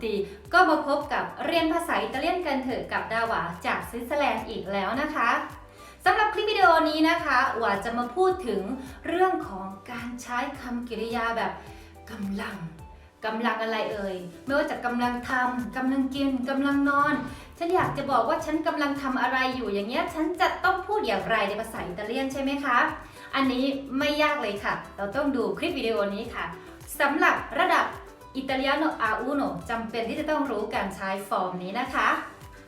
tutti ก็มาพบกับเรียนภาษาอิตาเลียนกันเถอะกับดาวาจากสวิตเซอร์แลนด์อีกแล้วนะคะสำหรับคลิปวิดีโอนี้นะคะหวาจะมาพูดถึงเรื่องของการใช้คำกริยาแบบกำลังกำลังอะไรเอ่ยไม่ว่าจะกำลังทำกำลังกินกำลังนอน ฉันอยากจะบอกว่าฉันกำลังทำอะไรอยู่อย่างเงี้ยฉันจะต้องพูดอย่างไรในภาษาอิตาเลียนใช่ไหมคะ อันนี้ไม่ยากเลยค่ะ เราต้องดูคลิปวิดีโอนี้ค่ะสำหรับระดับ อิตาเลียโน A1 จำเป็นที่จะต้องรู้การใช้ฟอร์มนี้นะคะ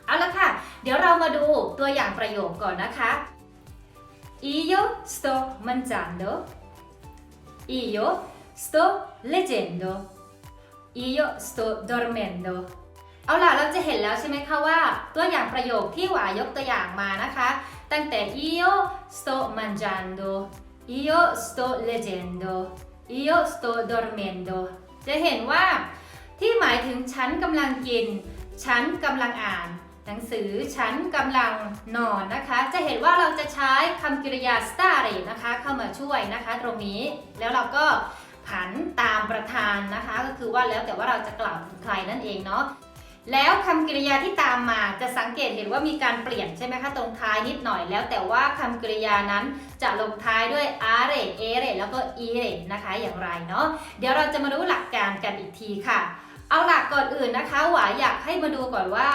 เอาละค่ะ เดี๋ยวเรามาดูตัวอย่างประโยคก่อนนะคะ Io sto mangiando Io sto leggendo Io sto dormendo เอาล่ะเราจะเห็นแล้วใช่ไหมคะว่า ตัวอย่างประโยคที่หวายกตัวอย่างมานะคะ ตั้งแต่ io sto mangiando io sto leggendo io sto dormendo จะเห็นว่าที่หมายถึงฉันกำลังกิน ฉันกำลังอ่าน หนังสือฉันกำลังนอนนะคะ จะเห็นว่าเราจะใช้คำกริยา stare นะคะ เข้ามาช่วยนะคะตรงนี้แล้วเราก็ผันตามประธานนะคะ ก็คือว่าแล้วแต่ว่าเราจะกล่าวถึงใครนั่นเองเนาะ แล้วคำกริยาที่ตามมาจะสังเกตเห็นว่ามีการเปลี่ยนใช่ไหมคะตรงท้ายนิดหน่อยแล้ว แต่ว่าคำกริยานั้นจะลงท้ายด้วย are ere แล้วก็ ire นะคะอย่างไรเนาะเดี๋ยวเราจะมารู้หลักการกันอีกทีค่ะ เอาหลักก่อนอื่นนะคะหวาอยากให้มาดูก่อนว่า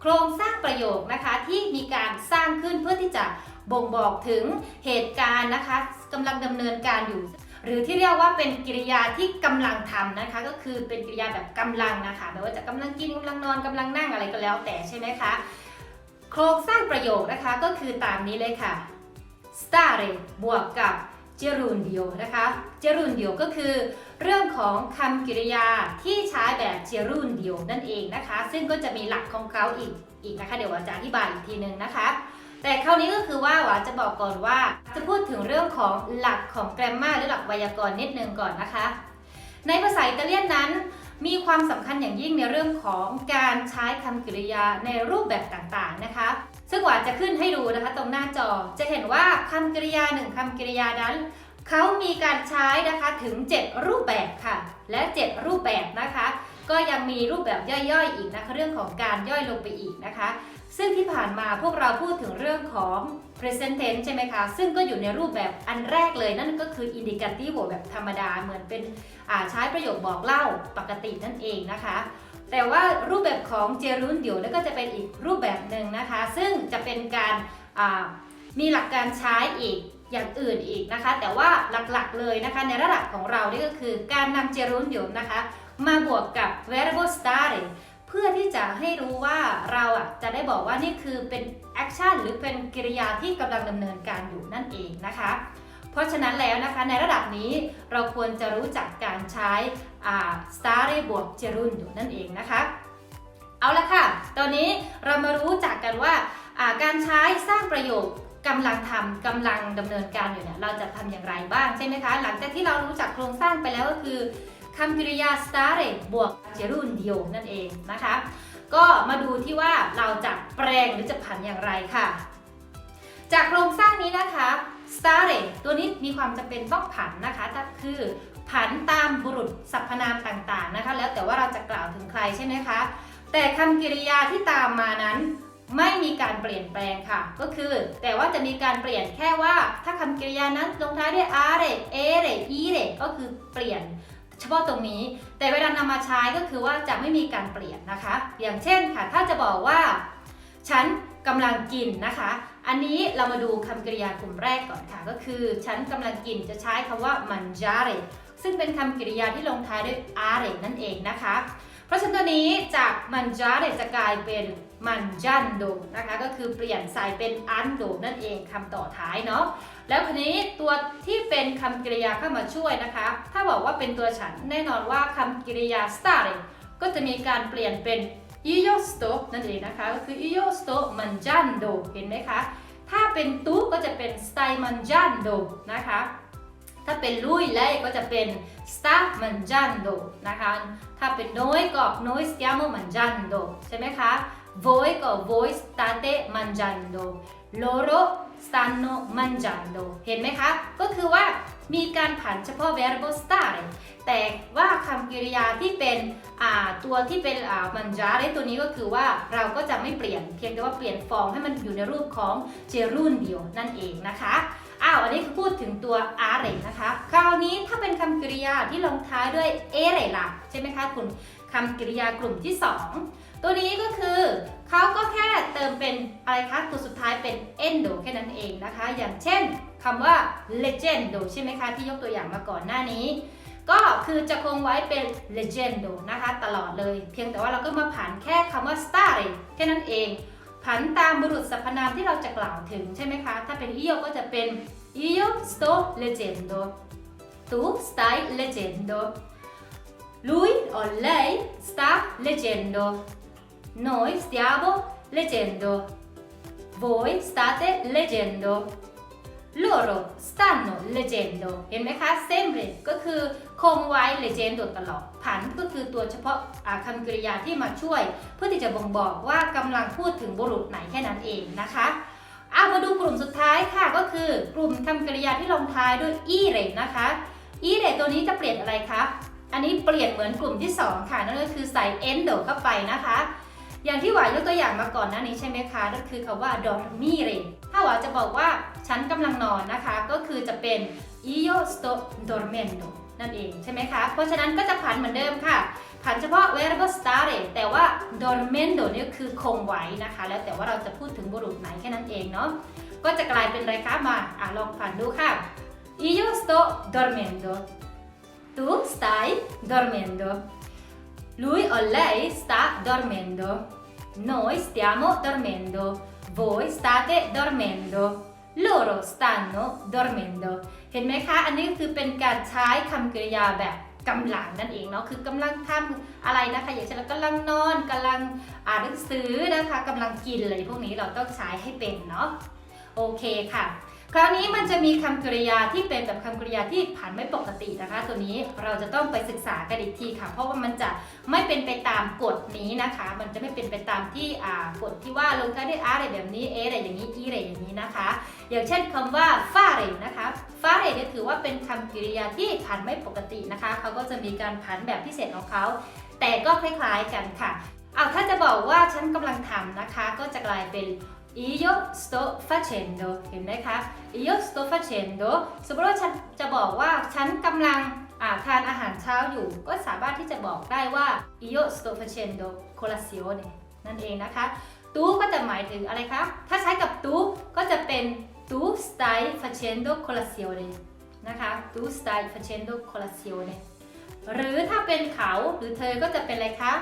โครงสร้างประโยคนะคะที่มีการสร้างขึ้นเพื่อที่จะบ่งบอกถึงเหตุการณ์นะคะกำลังดำเนินการอยู่ หรือที่เรียกว่าเป็นกิริยาที่กำลังทำนะคะ ก็คือเป็นกิริยาแบบกำลังนะคะไม่ว่าจะกำลังกินกำลังนอนกำลังนั่งอะไรก็แล้วแต่ใช่ไหมคะโครงสร้างประโยคนะคะก็คือตามนี้เลยค่ะ stare บวกกับ gerundio นะคะ gerundio ก็คือเรื่องของคำกริยาที่ใช้แบบ gerundio นั่นเองนะคะ ซึ่งก็จะมีหลักของเขาอีกอีกนะคะ เดี๋ยวว่าจะอธิบายอีกทีนึงนะคะ แต่คราวนี้ก็คือว่าหวาจะบอกก่อนว่า จะพูดถึงเรื่องของหลักของ grammar หรือหลักไวยากรณ์นิดนึงก่อนนะคะ ในภาษาอิตาเลียนนั้น มีความสำคัญอย่างยิ่งในเรื่องของการใช้คำกริยาในรูปแบบต่างๆนะคะ ซึ่งหวาจะขึ้นให้ดูนะคะ ตรงหน้าจอจะเห็นว่าคำกริยาหนึ่งคำกริยานั้นเขามีการใช้นะคะถึง 7 รูปแบบค่ะ และ 7 รูปแบบนะคะ ก็ยังมีรูปแบบย่อยๆ อีกนะคะเรื่องของการย่อยลงไปอีกนะคะ ซึ่งที่ผ่านมาพวกเราพูดถึงเรื่องของ present tense ใช่ไหมคะ ซึ่งก็อยู่ในรูปแบบอันแรกเลยนั่นก็คือ indicative แบบธรรมดาเหมือนเป็นใช้ประโยคบอกเล่าปกตินั่นเองนะคะ แต่ว่ารูปแบบของเจรุนเดี๋ยวแล้วก็จะเป็นอีกรูปแบบหนึ่งนะคะ ซึ่งจะเป็นการมีหลักการใช้อีกอย่างอื่นอีกนะคะ แต่ว่าหลักๆเลยนะคะในระดับของเรานี่ก็คือการนำเจรุนเดี๋ยวนะคะ มาบวกกับ variable stare เพื่อที่จะให้รู้ว่าเราอะจะได้บอกว่านี่คือเป็นแอคชั่นหรือเป็นกิริยาที่กำลังดำเนินการอยู่นั่นเองนะคะ เพราะฉะนั้นแล้วนะคะในระดับนี้เราควรจะรู้จักการใช้อ่า stare บวก gerund อยู่นั่นเองนะคะ เอาละค่ะ ตอนนี้เรามารู้จักกันว่าการใช้สร้างประโยคกำลังทำกำลังดำเนินการอยู่เนี่ยเราจะทำอย่างไรบ้างใช่ไหมคะ หลังจากที่เรารู้จักโครงสร้างไปแล้วก็คือ คำกริยา stare บวก gerundio นั่นเองนะคะ ก็มาดูที่ว่าเราจะแปลงหรือจะผันอย่างไรค่ะ จากโครงสร้างนี้นะคะ stare ตัวนี้มีความจำเป็นต้องผันนะคะก็คือผันตามบุรุษสรรพนามต่างๆนะคะ แล้วแต่ว่าเราจะกล่าวถึงใครใช่ไหมคะ แต่คำกริยาที่ตามมานั้นไม่มีการเปลี่ยนแปลงค่ะ ก็คือ แต่ว่าจะมีการเปลี่ยนแค่ว่า ถ้าคำกริยานั้นลงท้ายด้วย are ere ire ก็คือเปลี่ยน เฉพาะตรงนี้ แต่เวลานำมาใช้ก็คือว่าจะไม่มีการเปลี่ยนนะคะ อย่างเช่นค่ะ ถ้าจะบอกว่า ฉันกำลังกินนะคะ อันนี้เรามาดูคำกริยากลุ่มแรกก่อนค่ะ ก็คือ ฉันกำลังกินจะใช้คำว่า mangiare ซึ่งเป็นคำกริยาที่ลงท้ายด้วย are นั่นเองนะคะ เพราะฉะนั้นตัวนี้จาก mangiare จะกลายเป็น mangiando นะคะ ก็คือเปลี่ยนใส่เป็น ando นั่นเองคำต่อท้ายเนาะ แล้วคันนี้ตัวที่เป็นคำกริยาเข้ามาช่วยนะคะ ถ้าบอกว่าเป็นตัวฉันแน่นอนว่าคำกริยา stare ก็จะมีการเปลี่ยนเป็น io sto นั่นเองนะคะ ก็คือ io sto mangiando เห็นไหมคะ ถ้าเป็น tu ก็จะเป็น stai mangiando นะคะ ถ้าเป็นลุยเลยก็จะเป็น sta mangiando นะคะ ถ้าเป็น noi ก็ noi stiamo mangiando ใช่ไหมคะ voi ก็ voi state mangiando loro stanno mangiando เห็นไหมคะ ก็คือว่ามีการผันเฉพาะ verbo stare แต่ว่าคำกริยาที่เป็นตัวที่เป็นมันจาเรตัวนี้ก็คือว่าเราก็จะไม่เปลี่ยนเพียงแต่ว่าเปลี่ยนฟอร์มให้มันอยู่ในรูปของเจรุนเดียวนั่นเองนะคะอ้าวอันนี้คือพูดถึงตัวอาเรนะคะ คราวนี้ถ้าเป็นคำกริยาที่ลงท้ายด้วยเอเรล่ะใช่ไหมคะคุณคำกริยากลุ่มที่ 2 ตัวนี้ก็คือเขาก็แค่เติมเป็นอะไรคะตัวสุดท้าย เป็น endo แค่นั้นเองนะคะ อย่างเช่นคำว่า legendo ใช่ไหมคะ ที่ยกตัวอย่างมาก่อนหน้านี้ ก็คือจะคงไว้เป็น legendo นะคะ ตลอดเลย เพียงแต่ว่าเราก็มาผันแค่คำว่า stare แค่นั้นเอง ผันตามบุรุษสรรพนามที่เราจะกล่าวถึงใช่ไหมคะ ถ้าเป็น io ก็จะเป็น io sto leggendo tu stai leggendo lui o lei sta leggendo noi stiamo leggendo voi state leggendo loro stanno leggendo เห็นไหมคะ sempre ก็คือคงไว้ leggendo ตลอดผันก็คือตัวเฉพาะาคำกริยาที่มาช่วย เพื่อที่จะบ่งบอกว่ากำลังพูดถึงบุรุษไหนแค่นั้นเองนะคะเอามาดูกลุ่มสุดท้ายค่ะก็คือกลุ่มคำกริยาที่ลงท้ายด้วย e เรนะคะ e เรตัวนี้จะเปลี่ยนอะไรคะอันนี้เปลี่ยนเหมือนกลุ่มที่ 2 ค่ะ นั่นก็คือใส่ endo เข้าไปนะคะ อย่างที่หวายยกตัวอย่างมาก่อนหน้านี้ใช่ไหมคะนั่นคือคำว่า dormire ถ้าหวาจะบอกว่าฉันกำลังนอนนะคะ ก็คือจะเป็น io sto dormendo นั่นเองใช่ไหมคะ เพราะฉะนั้นก็จะผันเหมือนเดิมค่ะ ผันเฉพาะ verbo stare แต่ว่า dormendo นี่คือคงไว้นะคะ แล้วแต่ว่าเราจะพูดถึงบุรุษไหนแค่นั้นเองเนาะก็จะกลายเป็นอะไรคะมาอะลองผันดูค่ะ io sto dormendo tu stai dormendo lui o lei sta dormendo. Noi stiamo dormendo. Voi state dormendo. Loro stanno dormendo. เห็นไหมคะ อันนี้คือเป็นการใช้คำกริยาแบบกำลังนั่นเองเนาะ คือกำลังทำอะไรนะคะ อย่างเช่นเรากำลังนอนกำลังอ่านหนังสือนะคะกำลังกินอะไรพวกนี้เราต้องใช้ให้เป็นเนาะ โอเคค่ะ คราวนี้มันจะมีคำกริยาที่เป็นแบบคำกริยาที่ผันไม่ปกตินะคะ ตัวนี้เราจะต้องไปศึกษากันอีกทีค่ะ เพราะว่ามันจะไม่เป็นไปตามกฎนี้นะคะ มันจะไม่เป็นไปตามที่กฎที่ว่าลงท้ายด้วยอะไรแบบนี้เออะไรอย่างนี้อีอะไรอย่างนี้นะคะ อย่างเช่นคำว่าฟาเรนะคะฟาเรเนี่ยถือว่าเป็นคำกริยาที่ผันไม่ปกตินะคะเขาก็จะมีการผันแบบพิเศษของเขาแต่ก็คล้ายๆกันค่ะ อาถ้าจะบอกว่าฉันกำลังทำนะคะ ก็จะกลายเป็น io sto facendo เห็นไหมคะ io sto facendo สมมติว่าฉันจะบอกว่าฉันกำลังอ่าทานอาหารเช้าอยู่ ก็สามารถที่จะบอกได้ว่า io sto facendo colazione นั่นเองนะคะ tu ก็จะหมายถึงอะไรคะ ถ้าใช้กับ tu ก็จะเป็น tu stai facendo colazione นะคะ tu stai facendo colazione หรือถ้าเป็นเขาหรือเธอก็จะเป็นอะไรคะ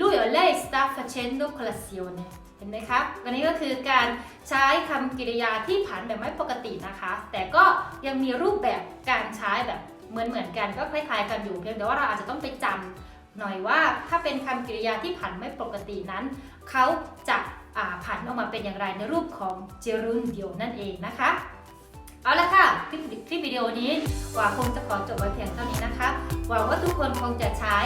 lui o lei sta facendo colazione เห็นไหมคะอันนี้ก็คือการใช้คำกริยาที่ผันแบบไม่ปกตินะคะ แต่ก็ยังมีรูปแบบการใช้แบบเหมือนเหมือนกันก็คล้ายๆกันอยู่เพียงแต่ว่าเราอาจจะต้องไปจำหน่อยว่าถ้าเป็นคำกริยาที่ผันไม่ปกตินั้นเขาจะาผันออกมาเป็นอย่างไรในรูปของเจรุนเดียวนั่นเองนะคะ เอาละค่ะ คลิปวิดีโอนี้ว่าคงจะขอจบไว้เพียงเท่านี้นะคะ หวังว่าทุกคนคงจะใช้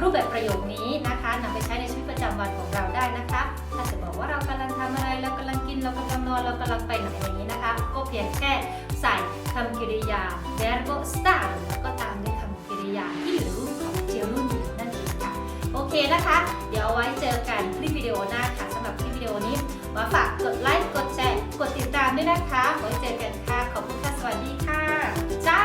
รูปแบบประโยคนี้นะคะนำไปใช้ในชีวิตประจำวันของเราได้นะคะ ถ้าจะบอกว่าเรากำลังทำอะไรเรากำลังกินเรากำลังนอนเรากำลังไปไหนอย่างนี้นะคะ ก็เพียงแค่ใส่คำกริยา verbo star แล้วก็ตามด้วยคำกริยาที่อยู่ในรูปของเจรุ่นนั่นเองค่ะ โอเคนะคะ เดี๋ยวไว้เจอกันคลิปวิดีโอหน้าค่ะสำหรับคลิปวิดีโอนี้มาฝากกดไลค์กดแชร์กดติดตามด้วยนะคะไว้เจอกันค่ะขอบคุณค่ะสวัสดีค่ะ เจ้า